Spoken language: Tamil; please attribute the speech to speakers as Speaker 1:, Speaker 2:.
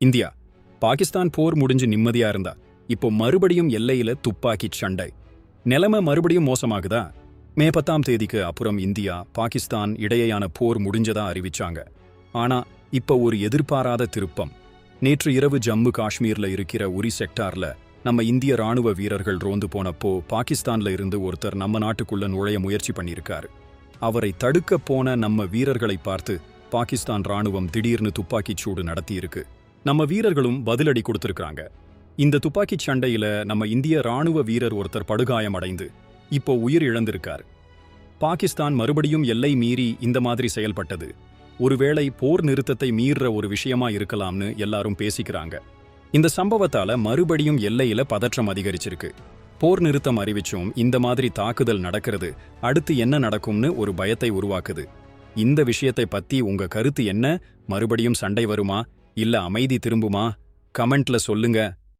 Speaker 1: இந்தியா. பாகிஸ்தான் போர் முடிஞ்சு நிம்மதியா இருந்தா இப்போ மறுபடியும் எல்லையில துப்பாக்கி சண்டை. நிலைமை மறுபடியும் மோசமாகுதா? மே பத்தாம் தேதிக்கு அப்புறம் இந்தியா பாகிஸ்தான் இடையேயான போர் முடிஞ்சதா அறிவிச்சாங்க. ஆனா இப்ப ஒரு எதிர்பாராத திருப்பம். நேற்று இரவு ஜம்மு காஷ்மீர்ல இருக்கிற உரி செக்டார்ல நம்ம இந்திய ராணுவ வீரர்கள் ரோந்து போனப்போ பாகிஸ்தான்ல இருந்து ஒருத்தர் நம்ம நாட்டுக்குள்ள நுழைய முயற்சி பண்ணியிருக்காரு. அவரை தடுக்க போன நம்ம வீரர்களை பார்த்து பாகிஸ்தான் ராணுவம் திடீர்னு துப்பாக்கிச் சூடு நடத்தியிருக்கு. நம்ம வீரர்களும் பதிலடி கொடுத்திருக்காங்க இந்த துப்பாக்கிச் சண்டையில நம்ம இந்திய ராணுவ வீரர் ஒருத்தர் படுகாயம் அடைந்து இப்போ உயிர் இழந்திருக்கார். பாகிஸ்தான் மறுபடியும் எல்லை மீறி இந்த மாதிரி செயல்பட்டது. ஒருவேளை போர் நிறுத்தத்தை மீறுற ஒரு விஷயமா இருக்கலாம்னு எல்லாரும் பேசிக்கிறாங்க. இந்த சம்பவத்தால மறுபடியும் எல்லையில பதற்றம் அதிகரிச்சிருக்கு. போர் நிறுத்தம் அறிவிச்சும் இந்த மாதிரி தாக்குதல் நடக்கிறது அடுத்து என்ன நடக்கும்னு ஒரு பயத்தை உருவாக்குது. இந்த விஷயத்தை பத்தி உங்க கருத்து என்ன? மறுபடியும் சண்டை வருமா? இல்ல அமைதி திரும்புமா? கமெண்ட்ல சொல்லுங்க.